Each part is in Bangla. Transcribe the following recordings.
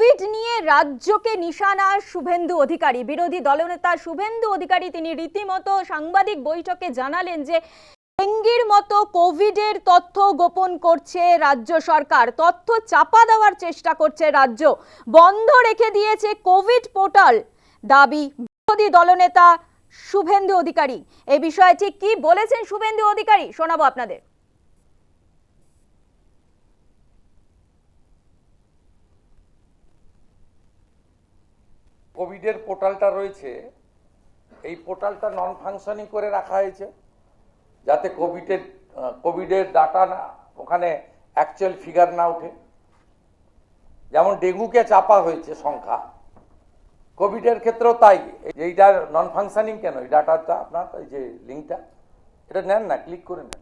কোভিড নিয়ে রাজ্যকে নিশানা শুভেন্দু অধিকারী। বিরোধী দলনেতা শুভেন্দু অধিকারী তিনি রীতিমতো সাংবাদিক বৈঠকে জানালেন যে ডেঙ্গির মতো কোভিডের তথ্য গোপন করছে রাজ্য সরকার। তথ্য চাপা দেওয়ার চেষ্টা করছে রাজ্য। বন্ধ রেখে দিয়েছে কোভিড পোর্টাল। দাবি বিরোধী দলনেতা শুভেন্দু অধিকারী। এ বিষয়ে ঠিক কি বলেছেন শুভেন্দু অধিকারী? শোনাবো আপনাদের। কোভিডের পোর্টালটা রয়েছে, এই পোর্টালটা নন ফাংশনিং করে রাখা হয়েছে, যাতে কোভিডের কোভিডের ডাটা না, ওখানে অ্যাকচুয়াল ফিগার না ওঠে। যেমন ডেঙ্গুকে চাপা হয়েছে সংখ্যা, কোভিডের ক্ষেত্রেও তাই। এইটা নন ফাংশনিং কেন? এই ডাটাটা আপনার যে লিঙ্কটা এটা নেন না ক্লিক করে নেন।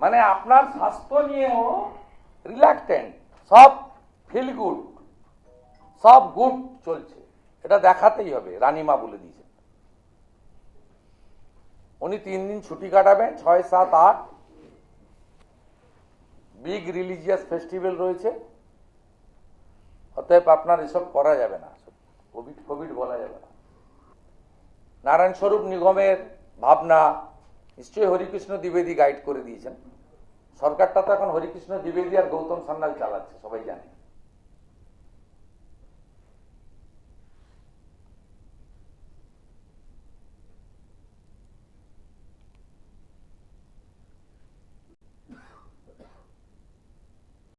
মানে আপনার স্বাস্থ্য নিয়েও রিল্যাক্টেন্ট সব ফিল গুড সব গুড চলছে। এটা দেখাতেই হবে রানীমা বলে দিয়েছেন। উনি তিন দিন ছুটি কাটাবেন, ছয়, সাত, আট। বিগ রিলিজিয়াস ফেস্টিভ্যাল রয়েছে। অতএব আপনার এসব করা যাবে না কোভিড কোভিড বলা যাবে না। নারায়ণ স্বরূপ নিগমের ভাবনা নিশ্চয়ই হরিকৃষ্ণ দ্বিবেদী গাইড করে দিয়েছেন। সরকারটা তো এখন হরিকৃষ্ণ দ্বিবেদী আর গৌতম সান্যাল চালাচ্ছে, সবাই জানে।